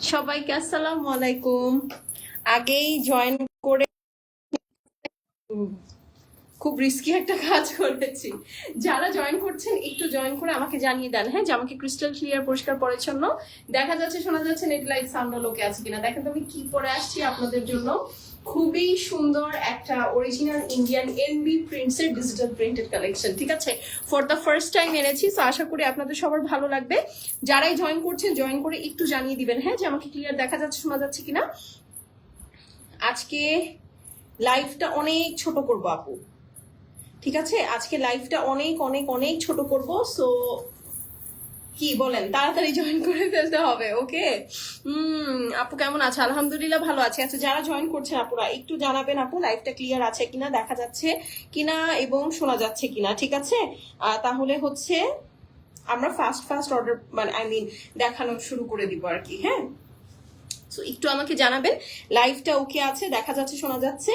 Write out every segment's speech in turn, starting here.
সবাইকে আসসালামু আলাইকুম। আগেই জয়েন করে খুব রিস্কি একটা কাজ করেছি। যারা জয়েন করছেন, একটু জয়েন করে আমাকে জানিয়ে দেন। হ্যাঁ যে আমাকে ক্রিস্টাল ক্লিয়ার পরিষ্কার, পরিচ্ছন্ন। দেখা যাচ্ছে, শোনা যাচ্ছে নেট লাইট সাউন্ড লোকে আছে কিনা। দেখেন তো আমি কি পরে আসছি আপনাদের জন্য। খুবই সুন্দর একটা অরিজিনাল ইন্ডিয়ান এনবি প্রিন্টস এর ডিজিটাল প্রিন্টেড কালেকশন ঠিক আছে? ফর দ্য ফার্স্ট টাইম এনেছি তো আশা করি আপনাদের সবার ভালো লাগবে। যারাই জয়েন করছেন জয়েন করে একটু জানিয়ে দিবেন হ্যাঁ যে আমাকে ক্লিয়ার দেখা যাচ্ছে, শোনা যাচ্ছে কিনা? আজকে লাইফটা অনেক ছোট করব আপু, ঠিক আছে? আজকে লাইফটা অনেক অনেক অনেক ছোট করব সো কি বলেন? তাড়াতাড়ি জয়েন করে ফেলতে হবে ওকে হুম, আপু কেমন আছে? আলহামদুলিল্লাহ ভালো আছে। আচ্ছা যারা জয়েন করছেন আপুরা, একটু জানাবেন আপু লাইফটা ক্লিয়ার আছে কিনা, দেখা যাচ্ছে কিনা এবং শোনা যাচ্ছে কিনা, ঠিক আছে? তাহলে হচ্ছে আমরা ফাস্ট ফাস্ট অর্ডার মানে আই মিন দেখানো শুরু করে দিব আর কি হ্যাঁ? একটু আমাকে জানাবেন লাইভটা ওকে আছে, দেখা যাচ্ছে, শোনা যাচ্ছে।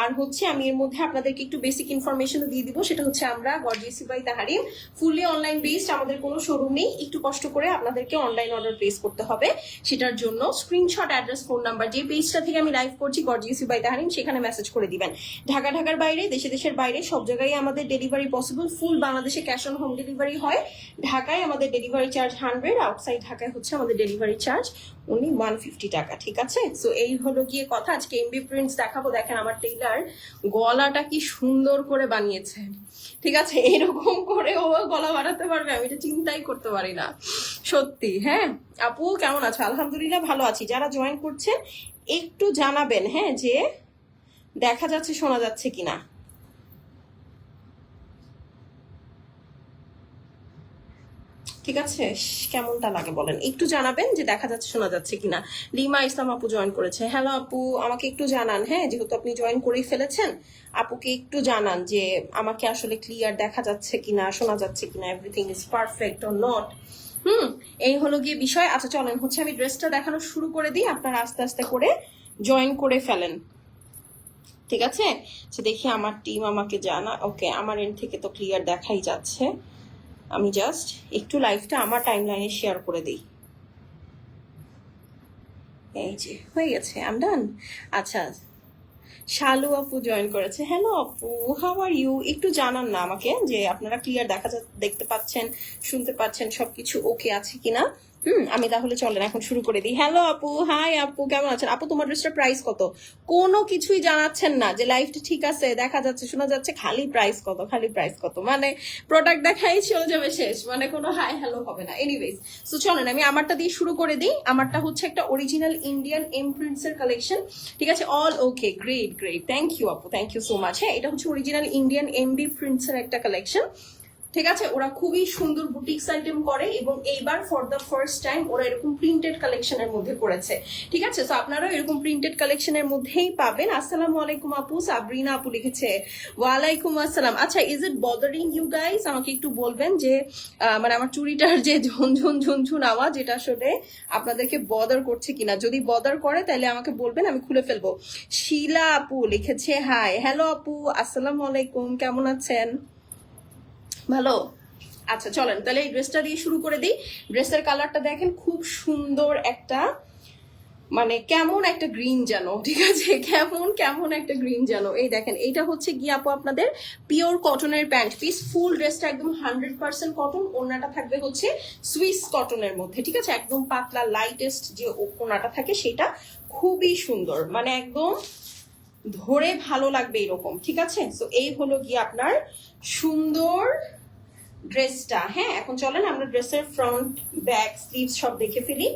আর হচ্ছে আমি এর মধ্যে আপনাদেরকে একটু বেসিক ইনফরমেশনও দিয়ে দিব। সেটা হচ্ছে আমরা গর্জিয়াসি by Taharim fully online based আমাদের কোনো শোরুম নেই। একটু কষ্ট করে আপনাদেরকে অনলাইন অর্ডার প্লেস করতে হবে। সেটার জন্য স্ক্রিনশট অ্যাড্রেস ফোন নাম্বার যে পেজটা থেকে আমি লাইভ করছি গর্জিয়াসি বাই তাহারিম সেখানে মেসেজ করে দিবেন। ঢাকা, ঢাকার বাইরে, দেশে, দেশের বাইরে, সব জায়গায় আমাদের ডেলিভারি পসিবল ফুল বাংলাদেশে ক্যাশ অন হোম ডেলিভারি হয়। ঢাকায় আমাদের ডেলিভারি চার্জ হান্ড্রেড আউটসাইড ঢাকায় হচ্ছে আমাদের ডেলিভারি চার্জ উনি ওয়ান ফিফটি টাকা, ঠিক আছে? সো এই হলো গিয়ে কথা। আজকে এমবি প্রিন্টস দেখাবো, দেখেন আমার টেইলার গলাটা কি সুন্দর করে বানিয়েছে। ঠিক আছে, এরকম করে ও গলা বাড়াতে পারবে, আমি এটা চিন্তাই করতে পারি না। সত্যি হ্যাঁ? আপু, কেমন আছো? আলহামদুলিল্লাহ ভালো আছি। যারা জয়েন করছেন, একটু জানাবেন হ্যাঁ যে দেখা যাচ্ছে, শোনা যাচ্ছে কিনা। ঠিক আছে? কেমনটা লাগে বলেন? একটু জানাবেন যে দেখা যাচ্ছে, শোনা যাচ্ছে কিনা। লিমা ইসলাম আপু জয়েন করেছে। হ্যালো আপু, আমাকে একটু জানান হ্যাঁ? যেহেতু আপনি জয়েন করেই ফেলেছেন, আপুকে একটু জানান যে আমাকে আসলে ক্লিয়ার দেখা যাচ্ছে কিনা, শোনা যাচ্ছে কিনা everything is perfect or not hmm, এই হলো গিয়ে বিষয়। আচ্ছা চলেন, হচ্ছে আমি ড্রেসটা দেখানো শুরু করে দিই। আপনারা আস্তে আস্তে করে জয়েন করে ফেলেন। ঠিক আছে? দেখি আমার টিম আমাকে জানা ওকে আমার এন্ড থেকে তো ক্লিয়ার দেখাই যাচ্ছে। আমি জাস্ট একটু লাইফটা আমার টাইম লাইনে শেয়ার করে দিই। এই যে, হয়ে গেছে আম ডান আচ্ছা শালু আপু জয়েন করেছে। হ্যালো আপু হাউ আর ইউ একটু জানান না আমাকে যে আপনারা ক্লিয়ার দেখা দেখতে পাচ্ছেন, শুনতে পাচ্ছেন, সবকিছু ওকে আছে কিনা? হুম, আমি তাহলে চলেন, এখন শুরু করে দিই। হ্যালো আপু হাই আপু, কেমন আছেন? আপু, তোমার ড্রেসটার প্রাইস কত? কোনো কিছুই জানাচ্ছেন না যে লাইফটা ঠিক আছে, দেখা যাচ্ছে, শোনা যাচ্ছে খালি প্রাইস কত, খালি প্রাইস কত। মানে প্রোডাক্ট দেখাই চলে যাবে শেষ মানে কোনো হাই হ্যালো হবে না। এনিওয়েজ সো চলেন, আমি আমারটা দিয়ে শুরু করে দিই। আমারটা হচ্ছে একটা অরিজিনাল ইন্ডিয়ান এমপ্রিন্টস এর কালেকশন ঠিক আছে? All okay great great thank you আপু থ্যাংক ইউ সো মাচ হ্যাঁ এটা হচ্ছে অরিজিনাল ইন্ডিয়ান এমবি প্রিন্টস এর একটা কালেকশন ঠিক আছে? ওরা খুবই সুন্দর বুটিক্স আইটেম করে এবং এইবার ফর দ্য ফার্স্ট টাইম ওরা এরকম প্রিন্টেড কালেকশনের মধ্যে করেছে। ঠিক আছে? তো আপনারাও এরকম প্রিন্টেড কালেকশনের মধ্যেই পাবেন। আসসালামু আলাইকুম আপু, সাবরিনা আপু লিখেছে, ওয়ালাইকুম আসসালাম। আচ্ছা is it bothering you guys আমাকে একটু বলবেন যে মানে আমার চুরিটার যে ঝনঝন ঝুনঝুন আওয়াজ, এটা আসলে আপনাদেরকে বদার করছে কিনা? যদি বদার করে, তাহলে আমাকে বলবেন, আমি খুলে ফেলব। শিলা আপু লিখেছে হাই হ্যালো আপু, আসসালামু আলাইকুম, কেমন আছেন? ভালো? আচ্ছা চলেন, তাহলে এই ড্রেসটা দিয়ে শুরু করে দিই। ড্রেসের কালারটা দেখেন, খুব সুন্দর একটা মানে কেমন একটা গ্রিন যেন, ঠিক আছে? কেমন কেমন একটা গ্রিন যেন। এই দেখেন, এইটা হচ্ছে গিয়ে আপু আপনাদের পিওর কটনের প্যান্ট পিস ফুল ড্রেসটা একদম হান্ড্রেড পার্সেন্ট কটন ওনাটা থাকবে হচ্ছে সুইস কটনের মধ্যে, ঠিক আছে? একদম পাতলা লাইটেস্ট যে ওনাটা থাকে, সেটা খুবই সুন্দর মানে একদম ধরে ভালো লাগবে এরকম, ঠিক আছে? তো এই হলো গিয়ে আপনার সুন্দর ড্রেসটা হ্যাঁ এখন চলেন আমরা ড্রেসের ফ্রন্ট ব্যাক স্লিভ সব দেখে ফেলি।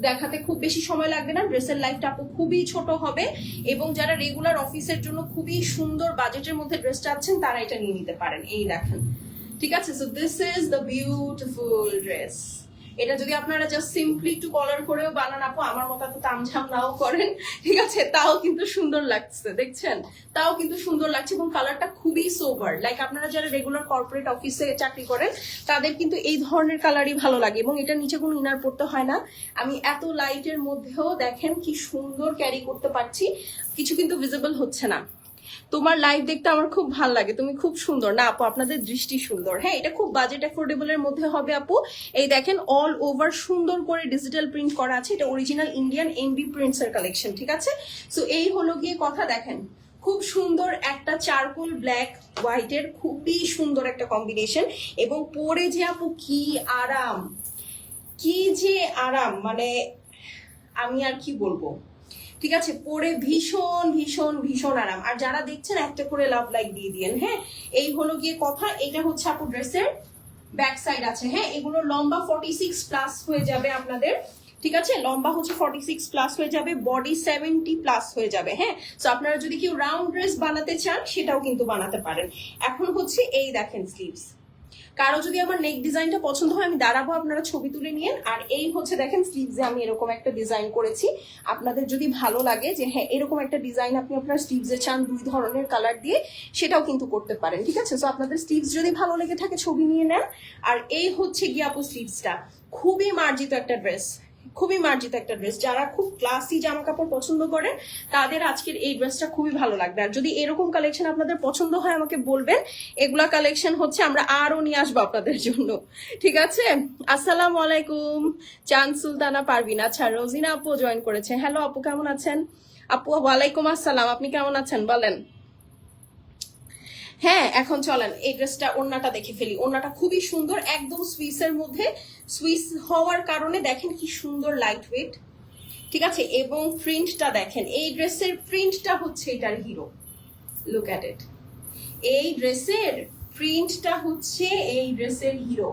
দেখাতে খুব বেশি সময় লাগবে না ড্রেসের লাইফটা আপু খুবই ছোট হবে এবং যারা রেগুলার অফিসের জন্য খুবই সুন্দর বাজেটের মধ্যে ড্রেস চাচ্ছেন তারা এটা নিয়ে নিতে পারেন। এই দেখেন। ঠিক আছে so this is the beautiful dress এটা যদি আপনারা জাস্ট সিম্পলি একটু কলার করেও বানান আপু, আমার মতো এত তামঝাম নাও করেন। ঠিক আছে? তাও কিন্তু সুন্দর লাগছে, দেখছেন? তাও কিন্তু সুন্দর লাগছে এবং কালারটা খুবই সোভার লাইক আপনারা যারা রেগুলার কর্পোরেট অফিসে চাকরি করেন, তাদের কিন্তু এই ধরনের কালারই ভালো লাগে এবং এটা নিচে কোনো ইনার পড়তে হয় না। আমি এত লাইটের মধ্যেও দেখেন কি সুন্দর ক্যারি করতে পারছি, কিছু কিন্তু ভিজিবল হচ্ছে না। তোমার লাইভ দেখতে আমার খুব ভালো লাগে। তুমি খুব সুন্দর। না, আপু, আপনাদের দৃষ্টি সুন্দর। হ্যাঁ এটা খুব বাজেট অ্যাফোর্ডেবল এর মধ্যে হবে, আপু। এই দেখেন অল ওভার সুন্দর করে ডিজিটাল প্রিন্ট করা আছে। এটা অরিজিনাল ইন্ডিয়ান এমবি প্রিন্টস এর কালেকশন ঠিক আছে? সো এই হলো গিয়ে কথা, দেখেন। খুব সুন্দর একটা চারকোল ব্ল্যাক হোয়াইটের খুবই সুন্দর একটা কম্বিনেশন এবং পরে যে, আপু, কি আরাম। কি যে আরাম মানে আমি আর কি বলব? ঠিক আছে? পরে ভীষণ ভীষণ ভীষণ আরাম। আর যারা দেখছেন, একটা করে লাভ লাইক দিয়ে দিয়েন হ্যাঁ? এই হলো গিয়ে কথা। এটা হচ্ছে আপু ড্রেসের ব্যাক সাইড আছে হ্যাঁ? এগুলো লম্বা ফর্টি সিক্স প্লাস হয়ে যাবে আপনাদের, ঠিক আছে? লম্বা হচ্ছে ফর্টি সিক্স প্লাস হয়ে যাবে বডি সেভেন্টি প্লাস হয়ে যাবে হ্যাঁ? তো আপনারা যদি কেউ রাউন্ড ড্রেস বানাতে চান, সেটাও কিন্তু বানাতে পারেন। এখন হচ্ছে এই দেখেন স্লিভস কারও যদি আমার নেক ডিজাইনটা পছন্দ হয়, আমি দাঁড়াবো আপনারা ছবি তুলে নিয়েন আর এই হচ্ছে দেখেন স্লিভসে আমি এরকম একটা ডিজাইন করেছি। আপনাদের যদি ভালো লাগে যে হ্যাঁ এরকম একটা ডিজাইন আপনি আপনার স্লিভসে চান, দুই ধরনের কালার দিয়ে, সেটাও কিন্তু করতে পারেন, ঠিক আছে? সো আপনাদের স্লিভস যদি ভালো লেগে থাকে, ছবি নিয়ে নেন। আর এই হচ্ছে গিয়ে আপু স্লিভসটা খুবই মার্জিত একটা ড্রেস খুবই মার্জিত একটা ড্রেস যারা খুব ক্লাসি জামা কাপড় পছন্দ করে, তাদের আজকের এই ড্রেসটা খুবই ভালো লাগবে। আর যদি এরকম কালেকশন আপনাদের পছন্দ হয়, আমাকে বলবেন। এগুলা কালেকশন হচ্ছে আমরা আরও নিয়ে আসব আপনাদের জন্য। ঠিক আছে? আসসালামু আলাইকুম। চান সুলতানা পারবিন আচ্ছা রোজিনা আপু জয়েন করেছে। হ্যালো আপু, কেমন আছেন? আপু, ওয়ালাইকুম আসসালাম। আপনি কেমন আছেন? বলেন। হ্যাঁ এখন চলেন, এই ড্রেসটা ওড়নাটা দেখে ফেলি। ওড়নাটা খুবই সুন্দর, একদম সুইসের মধ্যে। সুইস হওয়ার কারণে দেখেন কি সুন্দর লাইট ওয়েট ঠিক আছে? এবং প্রিন্টটা দেখেন, এই ড্রেসের প্রিন্টটা হচ্ছে এটার হিরো লুক অ্যাট ইট এই ড্রেসের প্রিন্টটা হচ্ছে এই ড্রেসের হিরো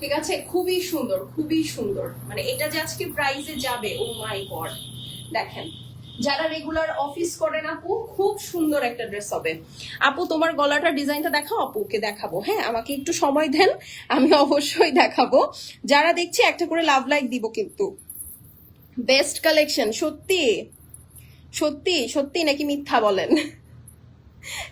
ঠিক আছে? খুবই সুন্দর খুবই সুন্দর। মানে এটা যে আজকে প্রাইজে যাবে ও মাই গড দেখেন যারা রেগুলার অফিস করেন আপু, খুব সুন্দর একটা ড্রেস হবে। আপু, তোমার গলাটা ডিজাইনটা দেখাও, আপুকে দেখাবো হ্যাঁ? আমাকে একটু সময় দেন, আমি অবশ্যই দেখাবো। যারা দেখছি, একটা করে লাভ লাইক দিব কিন্তু। বেস্ট কালেকশন সত্যি? সত্যি? সত্যি নাকি মিথ্যা বলেন?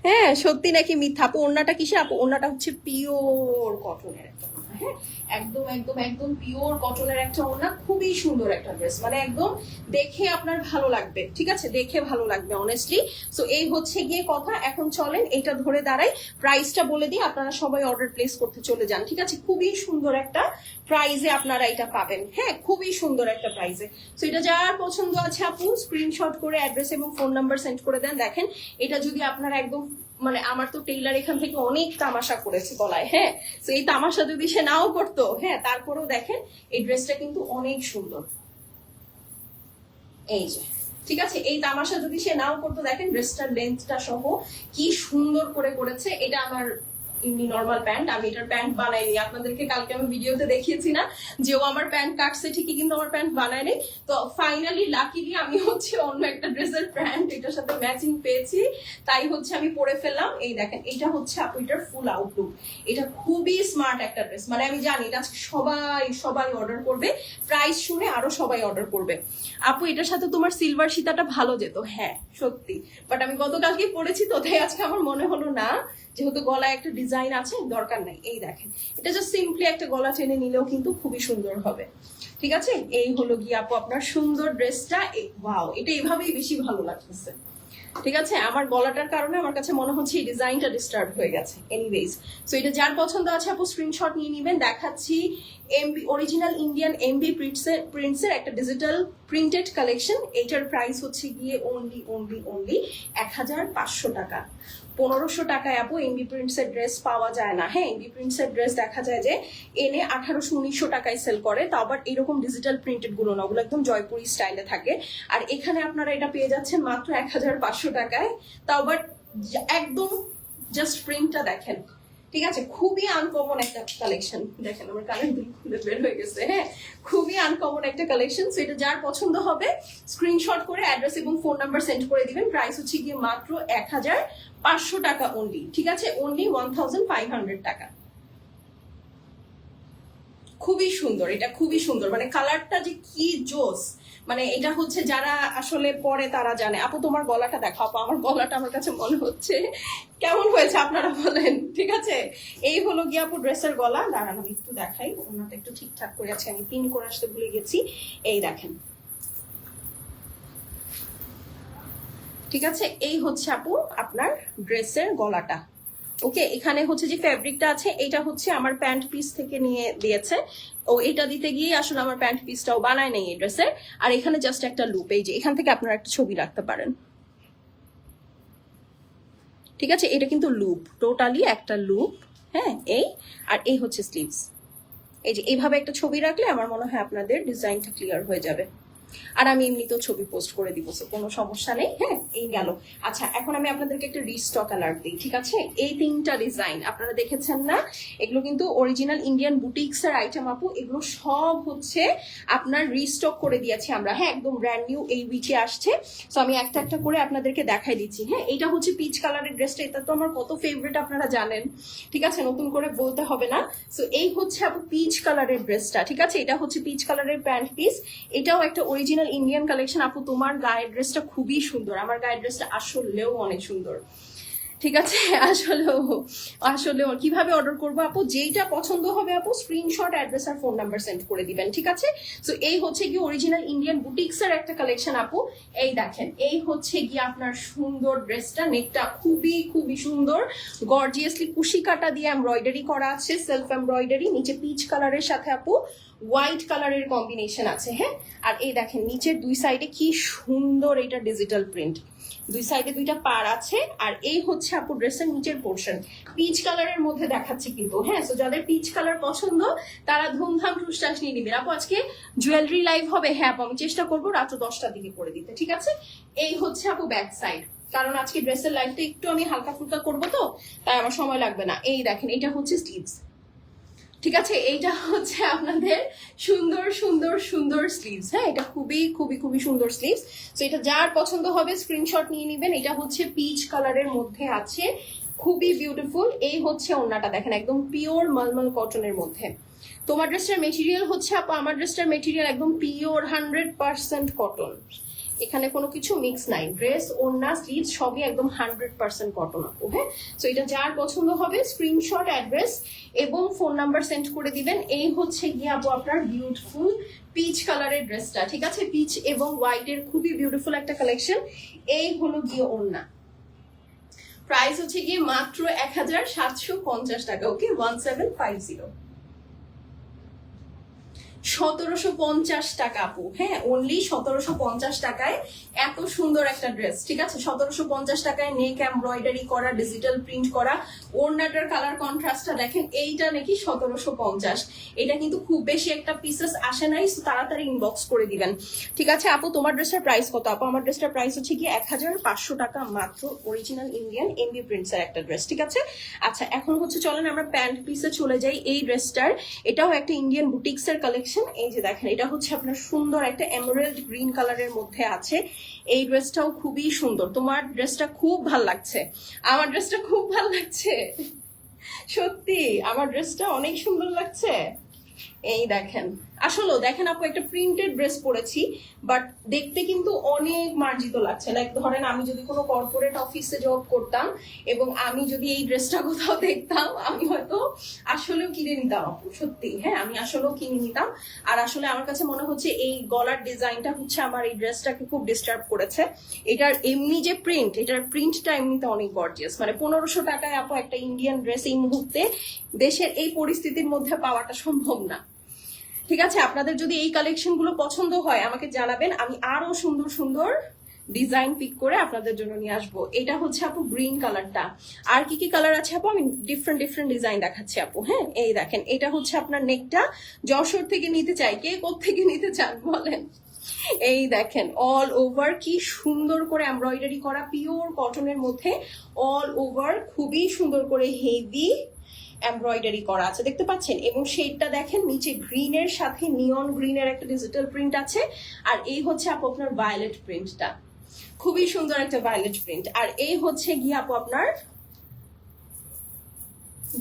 হ্যাঁ সত্যি নাকি মিথ্যা? আপু, ওড়নাটা কিসে আপু ওনাটা হচ্ছে পিওর কটনের একটা। হ্যাঁ একদম একদম একদম পিওর কটনের একটা ওড়না, খুবই সুন্দর একটা ড্রেস মানে একদম দেখে আপনার ভালো লাগবে, ঠিক আছে? দেখে ভালো লাগবে অনেস্টলি সো এই হচ্ছে গিয়ে কথা। এখন চলেন, এটা ধরে দাঁড়াই। প্রাইসটা বলে দিই, আপনারা সবাই অর্ডার প্লেস করতে চলে যান, ঠিক আছে? খুবই সুন্দর একটা প্রাইজে আপনারা এটা পাবেন। হ্যাঁ খুবই সুন্দর একটা প্রাইজে সো এটা যার পছন্দ আছে আপু স্ক্রিনশট করে অ্যাড্রেস এবং ফোন নাম্বার সেন্ড করে দেন। দেখেন, এটা যদি আপনারা একদম মানে আমার তো টেইলার এখান থেকে অনেক তামাশা করেছে গলায় হ্যাঁ? তো এই তামাশা যদি সে নাও করতো হ্যাঁ তারপরেও দেখেন এই ড্রেসটা কিন্তু অনেক সুন্দর। এই যে, ঠিক আছে? এই তামাশা যদি সে নাও করতো, দেখেন ড্রেসটার লেন্থটা সহ কি সুন্দর করে করেছে, এটা আমার এমনি নর্মাল প্যান্ট আমি এটার প্যান্ট বানাইনি। আপনাদেরকে কালকে আমি ভিডিওতে দেখিয়েছি না যে ও আমার প্যান্ট কাটছে, ঠিকই কিন্তু আমার প্যান্ট বানায়নি তো ফাইনালি লাকিলি আমি হচ্ছে অন্য একটা ড্রেসের প্যান্ট এটার সাথে ম্যাচিং পেয়েছি। তাই হচ্ছে আমি পরে ফেললাম। এই দেখেন, এটা হচ্ছে আপু, এটার ফুল আউটলুক এটা খুবই স্মার্ট একটা ড্রেস মানে আমি জানি, এটা সবাই সবাই অর্ডার করবে। প্রাইস শুনে আরও সবাই অর্ডার করবে। আপু, এটার সাথে তোমার সিলভার সীতাটা ভালো যেত। হ্যাঁ সত্যি। বাট আমি গতকালকে পড়েছি তো তাই আজকে আমার মনে হলো না। যেহেতু গলায় একটা ডিজাইন আছে, দরকার নাই। এই দেখেন। এটা জাস্ট সিম্পলি একটা গলা টেনে নিলেও কিন্তু খুবই সুন্দর হবে। ঠিক আছে? এই হলো গিয়ে আপু আপনার সুন্দর ড্রেসটা ওয়াও এটা এভাবেই বেশি ভালো লাগতেছে। ঠিক আছে? আমার গলাটার কারণে আমার কাছে মনে হচ্ছে এই ডিজাইনটা ডিস্টার্ব হয়ে গেছে। এনিওয়েজ সো এটা যার পছন্দ আছে আপু স্ক্রিনশট নিয়ে নেবেন। দেখাচ্ছি এমবি অরিজিনাল ইন্ডিয়ান এমবি প্রিন্টসের প্রিন্টসের একটা ডিজিটাল প্রিন্টেড কালেকশন এইটার প্রাইস হচ্ছে গিয়ে অনলি অনলি অনলি এক হাজার পাঁচশো টাকা। পনেরোশো টাকায় আপু এমবি প্রিন্টসের ড্রেস পাওয়া যায় না। হ্যাঁ এমবি প্রিন্টসের ড্রেস দেখা যায় যে এনে আঠারোশো, উনিশশো টাকায় সেল করে। তা আবার এরকম ডিজিটাল প্রিন্টেডগুলো না, ওগুলো একদম জয়পুরি স্টাইলে থাকে। আর এখানে আপনারা এটা পেয়ে যাচ্ছেন মাত্র এক হাজার পাঁচশো টাকায়। তা আবার একদম জাস্ট প্রিন্টটা দেখেন। ঠিক আছে? খুবই আনকমন একটা কালেকশন দেখেন, আমার খুলে বের হয়ে গেছে হ্যাঁ? খুবই আনকমন একটা কালেকশন সো এটা যার পছন্দ হবে স্ক্রিনশট করে অ্যাড্রেস এবং ফোন নাম্বার সেন্ড করে দিবেন। প্রাইস হচ্ছে গিয়ে মাত্র এক হাজার পাঁচশো টাকা অনলি ঠিক আছে? Only one thousand five hundred টাকা। খুবই সুন্দর, এটা খুবই সুন্দর। মানে কালারটা যে কি জোস মানে এটা হচ্ছে যারা আসলে পরে তারা জানে। আপু, তোমার গলাটা দেখো। আপু, আমার গলাটা আমার কাছে মনে হচ্ছে। কেমন হয়েছে আপনারা বলেন, ঠিক আছে? এই হলো গিয়ে আপু ড্রেসের গলা। দাঁড়ান, আমি একটু দেখাই। ওনাটা একটু ঠিকঠাক করে আছে। আমি পিন করে আসতে ভুলে গেছি। এই দেখেন। ঠিক আছে? এই হচ্ছে আপু আপনার ড্রেসের গলাটা। ওকে এখানে হচ্ছে যে ফ্যাব্রিকটা আছে, এটা হচ্ছে আমার প্যান্ট পিস থেকে নিয়ে দিয়েছে। ও, এটা দিতে গিয়ে আসলে আমার প্যান্ট পিসটাও বানায় নেই এই ড্রেসের আর এখানে জাস্ট একটা লুপ এই যে, এখান থেকে আপনারা একটা ছবি রাখতে পারেন। ঠিক আছে? এটা কিন্তু লুপ টোটালি একটা লুপ হ্যাঁ এই, আর এই হচ্ছে স্লিভস এই যে, এইভাবে একটা ছবি রাখলে আমার মনে হয় আপনাদের ডিজাইনটা ক্লিয়ার হয়ে যাবে। আর আমি এমনিতেও ছবি পোস্ট করে দিব কোনো সমস্যা নেই। হ্যাঁ এই গেল। আচ্ছা এখন আমি আপনাদেরকে একটা রিস্টক অ্যালার্ট দিই, ঠিক আছে? এই তিনটা ডিজাইন আপনারা দেখেছেন না? এগুলো কিন্তু অরিজিনাল ইন্ডিয়ান বুটিক্স এর আইটেম আপু, এগুলো সব হচ্ছে আপনার রিস্টক করে দিয়েছি আমরা। হ্যাঁ একদম ব্র্যান্ড নিউ এই উইকে আসছে। সো আমি একটা একটা করে আপনাদেরকে দেখাই দিচ্ছি। হ্যাঁ এটা হচ্ছে পিচ কালারের ড্রেসটা এটা তো আমার কত ফেভারিট আপনারা জানেন। ঠিক আছে, নতুন করে বলতে হবে না। সো এই হচ্ছে আপু পিচ কালারের ড্রেসটা ঠিক আছে? এটা হচ্ছে পিচ কালারের প্যান্ট পিস এটাও একটা অরিজিনাল ইন্ডিয়ান কালেকশন আপু, তোমার গায়ের ড্রেসটা খুবই সুন্দর। আমার গায়ের ড্রেসটা আসলেও অনেক সুন্দর। ঠিক আছে? আসলেও আসলে কীভাবে অর্ডার করব আপু? যেইটা পছন্দ হবে আপু স্ক্রিনশট অ্যাড্রেস আর ফোন নাম্বার সেন্ড করে দিবেন, ঠিক আছে? তো এই হচ্ছে কি অরিজিনাল ইন্ডিয়ান বুটিক্স এর একটা কালেকশন আপু। এই দেখেন, এই হচ্ছে গিয়ে আপনার সুন্দর ড্রেসটা নেকটা খুবই খুবই সুন্দর। গর্জিয়াসলি কুশি কাটা দিয়ে এমব্রয়ডারি করা আছে সেলফ এমব্রয়ডারি নিচে পিচ কালারের সাথে আপু হোয়াইট কালারের কম্বিনেশন আছে হ্যাঁ? আর এই দেখেন, নিচের দুই সাইডে কি সুন্দর এটা ডিজিটাল প্রিন্ট দুই সাইডে দুইটা পার আছে, আর এই হচ্ছে আপু ড্রেসের নিচের পোর্শন পিচ কালারের মধ্যে দেখাচ্ছে কিন্তু হ্যাঁ? তো যাদের পিচ কালার পছন্দ, তারা ধুমধাম টুসটাস নিয়ে নিবেন। আপু, আজকে জুয়েলারি লাইভ হবে। হ্যাঁ আপু, আমি চেষ্টা করব রাত্র দশটার দিকে করে দিতে, ঠিক আছে? এই হচ্ছে আপু ব্যাক সাইড কারণ আজকে ড্রেসের লাইফটা একটু আমি হালকা ফুলকা করব তো, তাই আমার সময় লাগবে না। এই দেখেন, এটা হচ্ছে স্লিভস ঠিক আছে, এইটা হচ্ছে আপনাদের সুন্দর সুন্দর সুন্দর স্লিভস হ্যাঁ এটা খুবই খুবই খুবই সুন্দর স্লিভস তো এটা যার পছন্দ হবে স্ক্রিনশট নিয়ে নেবেন। এটা হচ্ছে পিচ কালারের মধ্যে আছে। খুবই বিউটিফুল এই হচ্ছে ওড়নাটা, দেখেন, একদম পিওর মালমাল কটনের মধ্যে। তোমার ড্রেসটার মেটেরিয়াল হচ্ছে, আপা, আমার ড্রেসটার মেটেরিয়াল একদম পিওর হান্ড্রেড পার্সেন্ট কটন এখানে কোনো কিছু মিক্স নাই। ড্রেস ওড়না স্লিভ সবই একদম hundred percent cotton okay so এটা যার পছন্দ হবে স্ক্রিনশট অ্যাড্রেস এবং ফোন নাম্বার সেন্ড করে দিবেন। এই হচ্ছে গিয়ে, আপু, আপনার বিউটিফুল পিচ কালারের ড্রেসটা ঠিক আছে? পিচ এবং হোয়াইটের খুবই বিউটিফুল একটা কালেকশন এই হলো গিয়ে ওড়না। প্রাইস হচ্ছে গিয়ে মাত্র এক হাজার সাতশো পঞ্চাশ টাকা okay one seven five zero সতেরোশো পঞ্চাশ টাকা আপু। হ্যাঁ অনলি সতেরোশো পঞ্চাশ টাকায় এত সুন্দর একটা ড্রেস ঠিক আছে? সতেরোশো পঞ্চাশ টাকায় নেক এমব্রয়ডারি করা ডিজিটাল প্রিন্ট করা, ওড়নাটার কালার কন্ট্রাস্টটা দেখেন, এইটা নাকি সতেরোশো পঞ্চাশ। এটা কিন্তু খুব বেশি একটা পিসেস আসে নাই তাড়াতাড়ি ইনবক্স করে দিবেন। ঠিক আছে, আপু, তোমার ড্রেসটার প্রাইস কত? আপু, আমার ড্রেসটার প্রাইস হচ্ছে কি এক হাজার পাঁচশো টাকা মাত্র অরিজিনাল ইন্ডিয়ান এমবি প্রিন্টসের একটা ড্রেস ঠিক আছে? আচ্ছা এখন হচ্ছে চলেন আমরা প্যান্ট পিসে চলে যাই, এই ড্রেসটার এটাও একটা ইন্ডিয়ান বুটিক্সের কালেকশন এই যে দেখেন, এটা হচ্ছে আপনার সুন্দর একটা এমোরেল্ড গ্রিন কালারের মধ্যে আছে। এই ড্রেসটাও খুবই সুন্দর। তোমার ড্রেসটা খুব ভালো লাগছে। আমার ড্রেসটা খুব ভালো লাগছে। সত্যি, আমার ড্রেসটা অনেক সুন্দর লাগছে। এই দেখেন। আসলে দেখেন আপু, একটা প্রিন্টেড ড্রেস পরেছি বাট দেখতে কিন্তু অনেক মার্জিত লাগছে। লাইক ধরেন আমি যদি কোনো কর্পোরেট অফিসে জব করতাম এবং আমি যদি এই ড্রেসটা কোথাও দেখতাম, আমি হয়তো আসলেও কিনে নিতাম আপু, সত্যি। হ্যাঁ আমি আসলেও কিনে নিতাম। আর আসলে আমার কাছে মনে হচ্ছে এই গলার ডিজাইনটা হচ্ছে আমার এই ড্রেসটাকে খুব ডিস্টার্ব করেছে। এটার এমনি যে প্রিন্ট এটার প্রিন্টটা এমনিতে অনেক গর্জিয়াস মানে পনেরোশো টাকায় আপু একটা ইন্ডিয়ান ড্রেস এই মুহূর্তে দেশের এই পরিস্থিতির মধ্যে পাওয়াটা সম্ভব না। ঠিক আছে, আপনাদের যদি এই কালেকশনগুলো পছন্দ হয়, আমাকে জানাবেন। আমি আরও সুন্দর সুন্দর ডিজাইন পিক করে আপনাদের জন্য নিয়ে আসব। এটা হচ্ছে আপু গ্রিন কালারটা আর কি কি কালার আছে আপু? আমি ডিফারেন্ট ডিফারেন্ট ডিজাইন দেখাচ্ছি আপু হ্যাঁ? এই দেখেন, এটা হচ্ছে আপনার নেকটা যশোর থেকে নিতে চাই। কে থেকে নিতে চান বলেন? এই দেখেন অল ওভার কি সুন্দর করে এমব্রয়ডারি করা পিওর কটনের মধ্যে অল ওভার খুবই সুন্দর করে হেভি এমব্রয়ডারি করা আছে, দেখতে পাচ্ছেন? এবং শেডটা দেখেন, নিচে গ্রিনের সাথে নিয়ন গ্রিনের একটা ডিজিটাল প্রিন্ট আছে, আর এই হচ্ছে আপু আপনার ভায়োলেট প্রিন্টটা খুবই সুন্দর একটা ভায়োলেট প্রিন্ট আর এই হচ্ছে গিয়ে আপু আপনার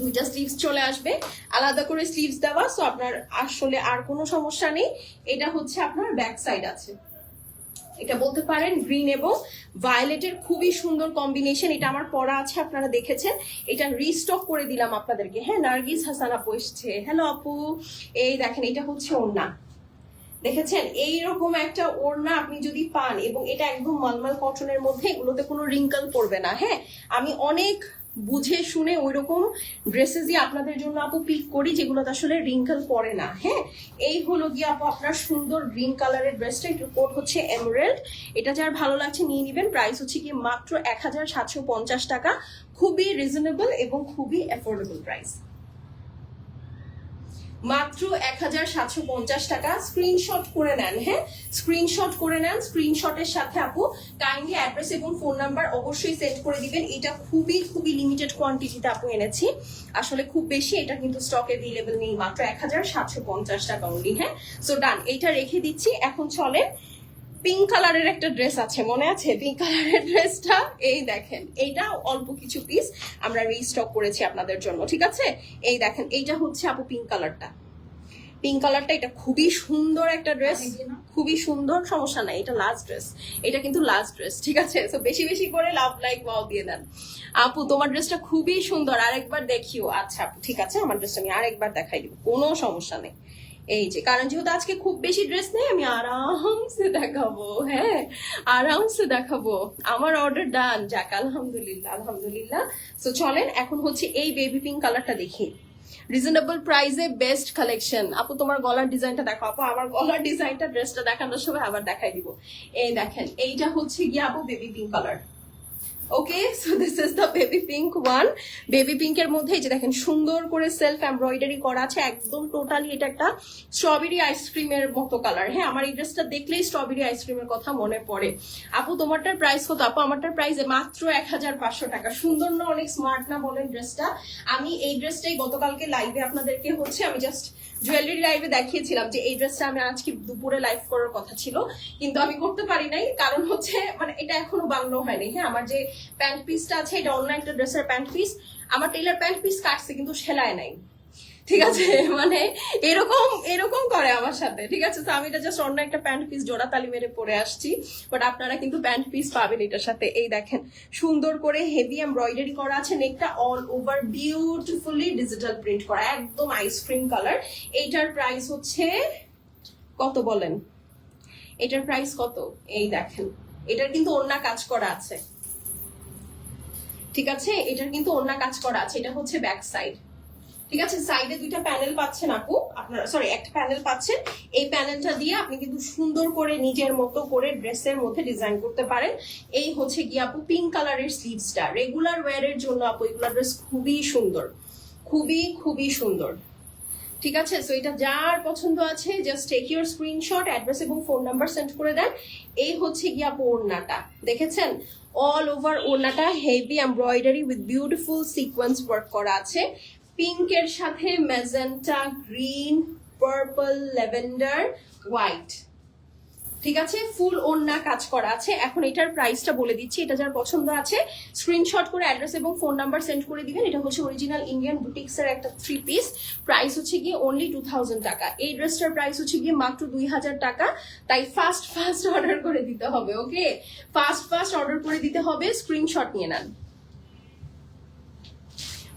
দুইটা স্লিভস চলে আসবে। আলাদা করে স্লিভস দেওয়া সো আপনার আসলে আর কোনো সমস্যা নেই। এটা হচ্ছে আপনার ব্যাক সাইড আছে। এটা বলতে পারেন গ্রিন এবং ভায়োলেটের খুবই সুন্দর কম্বিনেশন। এটা আমার পড়া আছে, আপনারা দেখেছেন। এটা রিস্টক করে দিলাম আপনাদেরকে। হ্যাঁ নার্গিস হাসান আপু এসছে। হ্যালো আপু। এই দেখেন, এটা হচ্ছে ওড়না। দেখেছেন? এইরকম একটা ওড়না আপনি যদি পান, এবং এটা একদম মালমাল কটনের মধ্যে, এগুলোতে কোনো রিঙ্কল পড়বে না। হ্যাঁ আমি অনেক বুঝে শুনে ওই ওইরকম ড্রেসেসই আপনাদের জন্য আপু পিক করি, যেগুলোতে আসলে রিঙ্কল পরে না হ্যাঁ? এই হলো গিয়ে আপু আপনার সুন্দর গ্রিন কালারের ড্রেসটা একটু কোট হচ্ছে এমরেল্ড এটা যার ভালো লাগছে নিয়ে নেবেন প্রাইস হচ্ছে কি মাত্র এক হাজার সাতশো পঞ্চাশ টাকা। খুবই রিজনেবল এবং খুবই অ্যাফোর্ডেবল প্রাইস মাত্র এক হাজার সাতশো পঞ্চাশ টাকা। স্ক্রিনশট করে নেন হ্যাঁ? স্ক্রিনশট করে নেন স্ক্রিনশটের সাথে আপু কাইন্ডলি অ্যাড্রেস এবং ফোন নাম্বার অবশ্যই সেন্ড করে দিবেন। এটা খুবই খুবই লিমিটেড কোয়ান্টিটিতে আপু এনেছি। আসলে খুব বেশি, এটা কিন্তু স্টক অ্যাভেলেবেল নেই, মাত্র এক হাজার সাতশো পঞ্চাশ টাকা অনলি হ্যাঁ? সো ডান এটা রেখে দিচ্ছি। এখন চলে পিঙ্ক কালারের একটা ড্রেস আছে মনে আছে? পিঙ্ক কালারের ড্রেসটা এই দেখেন এইটা অল্প কিছু পিস আমরা রিস্টক করেছি আপনাদের জন্য ঠিক আছে? এই দেখেন এইটা হচ্ছে আপু পিঙ্ক কালারটা পিঙ্ক কালারটা এটা খুবই সুন্দর একটা ড্রেস খুবই সুন্দর সমস্যা নাই এটা লাস্ট ড্রেস এটা কিন্তু লাস্ট ড্রেস ঠিক আছে? তো বেশি বেশি করে লাভ লাইক ওয়াও দিয়ে দেন। আপু তোমার ড্রেসটা খুবই সুন্দর আরেকবার দেখিও। আচ্ছা আপু ঠিক আছে আমার ড্রেসটা আমি আরেকবার দেখাই দিব কোনো সমস্যা নেই। এই যে, কারণ যেহেতু আজকে খুব বেশি ড্রেস নেই, আমি আরামসে দেখাবো হ্যাঁ? আরামসে দেখাবো। আমার অর্ডার ডান যাক, আলহামদুলিল্লাহ আলহামদুলিল্লাহ। তো চলেন, এখন হচ্ছে এই বেবি পিঙ্ক কালারটা দেখি। রিজনেবল প্রাইসে বেস্ট কালেকশন আপু, তোমার গলার ডিজাইনটা দেখো, আপু, আমার গলার ডিজাইনটা ড্রেসটা দেখানোর সময় আবার দেখাই দিব। এই দেখেন, এইটা হচ্ছে গিয়ে, আপু baby pink colour okay so this is the baby pink one baby পিঙ্কের মধ্যে যে দেখেন, সুন্দর করে সেলফ এমব্রয়ডারি করা আছে, একদম টোটালি এটা একটা স্ট্রবেরি আইসক্রিমের মতো কালার হ্যাঁ আমার এই ড্রেসটা দেখলেই স্ট্রবেরি আইসক্রিমের কথা মনে পড়ে। আপু, তোমারটার প্রাইস কত? আপু, আমারটার প্রাইস মাত্র এক হাজার পাঁচশো টাকা। সুন্দর না, অনেক স্মার্ট না বলেন ড্রেসটা আমি এই ড্রেসটাই গতকালকে লাইভে আপনাদেরকে হচ্ছে, আমি জাস্ট জুয়েলারি লাইভে দেখিয়েছিলাম যে এই ড্রেসটা আমি আজকে দুপুরে লাইভ করার কথা ছিল, কিন্তু আমি করতে পারি নাই। কারণ হচ্ছে মানে এটা এখনও বানানো হয়নি। হ্যাঁ আমার যে প্যান্ট পিসটা আছে, এটা অন্য একটা ড্রেসের প্যান্ট পিস আমার টেলার প্যান্ট পিস কাটছে, কিন্তু সেলাই নাই। ঠিক আছে? মানে এরকম এরকম করে আমার সাথে, ঠিক আছে? তো আমি এটা জাস্ট অন্য একটা প্যান্ট পিস জোড়া তালি মেরে পরে আসছি বাট আপনারা কিন্তু প্যান্ট পিস পাবেন এটার সাথে। এই দেখেন, সুন্দর করে হেভি এমব্রয়ডারি করা আছে নেকটা all over beautifully digital print করা, একদম আইসক্রিম কালার এইটার প্রাইস হচ্ছে কত বলেন? এটার প্রাইস কত? এই দেখেন, এটার কিন্তু অন্য কাজ করা আছে। ঠিক আছে? এটার কিন্তু অন্য কাজ করা আছে, এটা হচ্ছে ব্যাক সাইড ঠিক আছে সাইডে দুইটা প্যানেল পাচ্ছেন আপু। আপনারা সরি একটা প্যানেল পাচ্ছেন। এই প্যানেলটা দিয়ে আপনি কিন্তু সুন্দর করে নিজের মতো করে ড্রেসের মধ্যে ডিজাইন করতে পারেন। এই হচ্ছে কি আপু পিঙ্ক কালারের স্লিভসটা রেগুলার ওয়্যারের জন্য আপু এগুলো ড্রেস খুবই সুন্দর। খুবই খুবই সুন্দর। ঠিক আছে সো এটা যার পছন্দ আছে just take your screenshot address এবং ফোন নাম্বার সেন্ড করে দেন। এই হচ্ছে গিয়া আপু ওড়নাটা। দেখেছেন? অল ওভার ওড়নাটা heavy embroidery with beautiful sequence work করা আছে। পিঙ্কের সাথে magenta green, purple, lavender, white. ঠিক আছে? ফুল ওন্না কাজ করা আছে। এখন এটার প্রাইসটা বলে দিচ্ছি। এটা যার পছন্দ আছে স্ক্রিনশট করে অ্যাড্রেস এবং ফোন নাম্বার সেন্ড করে দিবেন। এটা হচ্ছে অরিজিনাল ইন্ডিয়ান বুটিক্স এর একটা থ্রি পিস প্রাইস হচ্ছে গিয়ে অনলি টু টাকা। এই ড্রেসটার প্রাইস হচ্ছে গিয়ে মাত্র দুই হাজার টাকা। তাই ফাস্ট ফাস্ট অর্ডার করে দিতে হবে ওকে ফাস্ট ফাস্ট অর্ডার করে দিতে হবে। স্ক্রিনশট নিয়ে নেন।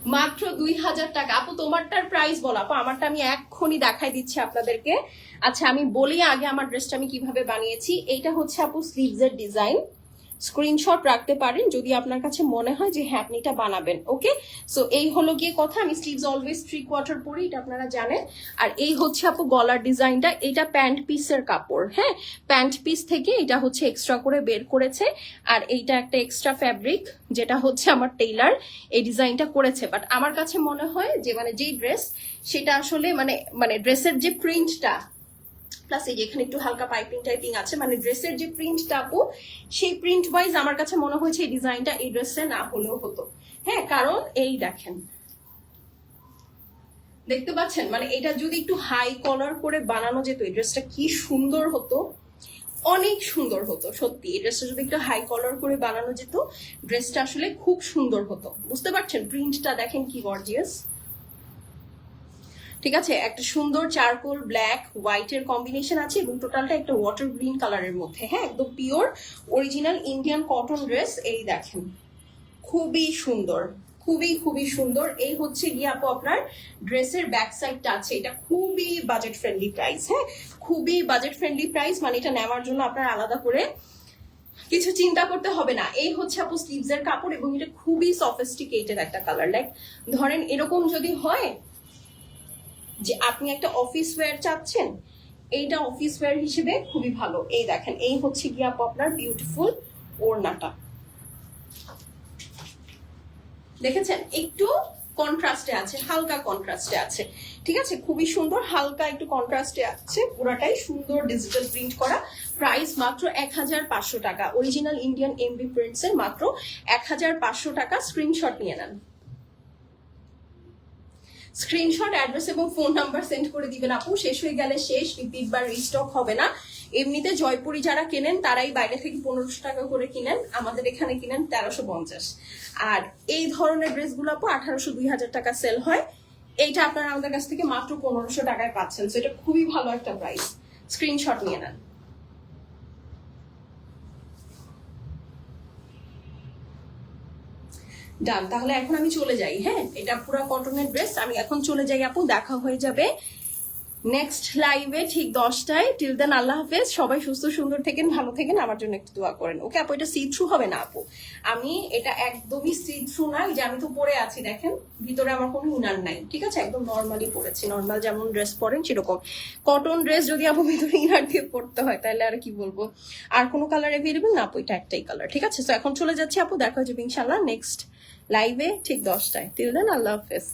মাত্র দুই হাজার টাকা। আপু, তোমারটার প্রাইস বলো। আপু, আমারটা আমি এক্ষুনি দেখাই দিচ্ছি আপনাদেরকে। আচ্ছা আমি বলি আগে আমার ড্রেসটা আমি কীভাবে বানিয়েছি। এইটা হচ্ছে, আপু স্লিভস এর ডিজাইন স্ক্রিনশট রাখতে পারেন যদি আপনার কাছে মনে হয় যে হ্যাঁ আপনি এটা বানাবেন, ওকে? সো এই হলো গিয়ে কথা। আমি স্লিভস অলওয়েজ থ্রি কোয়ার্টার পরি, এটা আপনারা জানেন। আর এই হচ্ছে আপু গলার ডিজাইনটা, এটা প্যান্ট পিসের কাপড় হ্যাঁ? প্যান্ট পিস থেকে এটা হচ্ছে এক্সট্রা করে বের করেছে। আর এইটা একটা এক্সট্রা ফ্যাব্রিক যেটা হচ্ছে আমার টেইলার এই ডিজাইনটা করেছে। বাট আমার কাছে মনে হয় যে মানে যেই ড্রেস সেটা আসলে মানে মানে ড্রেসের যে প্রিন্টটা প্লাস এই যে এখানে একটু হালকা পাইপিং টাইপিং আছে মানে ড্রেসের যে প্রিন্টটা আপু, সেই প্রিন্ট ওয়াইজ আমার কাছে মনে হয়েছে এই ডিজাইনটা এই ড্রেসে না হলেও হতো। হ্যাঁ কারণ এই দেখেন। দেখতে পাচ্ছেন? মানে এটা যদি একটু হাই কলার করে বানানো যেত, এই ড্রেসটা কি সুন্দর হতো? অনেক সুন্দর হতো, সত্যি। এই ড্রেসটা যদি একটু হাই কলার করে বানানো যেত ড্রেসটা আসলে খুব সুন্দর হতো। বুঝতে পারছেন? প্রিন্টটা দেখেন কি গর্জিয়াস ঠিক আছে? একটা সুন্দর চারকোল ব্ল্যাক হোয়াইটের কম্বিনেশন আছে এবং টোটালটা একটা ওয়াটার গ্রিন কালারের মধ্যে। হ্যাঁ একদম pure original Indian cotton dress এই দেখেন। খুবই সুন্দর, খুবই খুবই সুন্দর। এই হচ্ছে গিয়ে আপু আপনার ড্রেসের ব্যাক সাইডটা আছে। এটা খুবই বাজেট ফ্রেন্ডলি প্রাইস হ্যাঁ? খুবই বাজেট ফ্রেন্ডলি প্রাইস মানে এটা নেওয়ার জন্য আপনার আলাদা করে কিছু চিন্তা করতে হবে না। এই হচ্ছে আপু স্লিভস এর কাপড় এবং এটা খুবই সফিস্টিকেটেড একটা কালার লাইক ধরেন এরকম যদি হয় যে আপনি একটা অফিস ওয়্যার চাচ্ছেন, এইটা অফিস ওয়্যার হিসেবে খুবই ভালো। এই দেখেন, এই হচ্ছে গিয়ে আপু আপনার বিউটিফুল ওড়নাটা। দেখেছেন? একটু কন্ট্রাস্টে আছে, হালকা কন্ট্রাস্টে আছে। ঠিক আছে? খুবই সুন্দর, হালকা একটু কন্ট্রাস্টে আছে। পুরাটাই সুন্দর ডিজিটাল প্রিন্ট করা। প্রাইস মাত্র এক হাজার পাঁচশো টাকা। অরিজিনাল ইন্ডিয়ান এমবি প্রিন্টস এর মাত্র এক হাজার পাঁচশো টাকা। স্ক্রিনশট নিয়ে নেন। স্ক্রিনশট, অ্যাড্রেস এবং ফোন নাম্বার সেন্ড করে দিবেন আপু। শেষ হয়ে গেলে শেষ বা রিস্টক হবে না। এমনিতে জয়পুরি যারা কেনেন, তারাই বাইরে থেকে পনেরোশো টাকা করে কিনেন। আমাদের এখানে কিনেন তেরোশো পঞ্চাশ। আর এই ধরনের ড্রেসগুলো আপু, আঠারোশো, দুই হাজার টাকা সেল হয়। এইটা আপনারা আমাদের কাছ থেকে মাত্র পনেরোশো টাকায় পাচ্ছেন। তো এটা খুবই ভালো একটা প্রাইস স্ক্রিনশট নিয়ে নেন। ডান তাহলে এখন আমি চলে যাই হ্যাঁ? এটা পুরো কটনের ড্রেস আমি এখন চলে যাই আপু, দেখা হয়ে যাবে নেক্সট লাইভে ঠিক দশটায়। টিল দেন আল্লাহ হাফেজ। সবাই সুস্থ, সুন্দর থেকেন, ভালো থেকেন। আমার জন্য একটু দোয়া করেন। ওকে, আপু, এটা সি থ্রু হবে না, আপু? আমি এটা একদমই সি থ্রু না যে আমি তো পরে আছি, দেখেন। ভিতরে আমার কোনো ইনার নাই, ঠিক আছে? একদম নর্মালি পরেছি। নর্মাল যেমন ড্রেস পরেন, সেরকম। কটন ড্রেস যদি আপু ভিতরে ইনার দিয়ে পড়তে হয়, তাহলে আর কি বলব? আর কোনো কালার অ্যাভেলেবেল না, আপু? এটা একটাই কালার ঠিক আছে? তো এখন চলে যাচ্ছি, আপু। দেখা যাবে ইনশাল্লাহ নেক্সট লাইভে ঠিক দশটায়। টিল দেন আল্লাহ হাফেজ।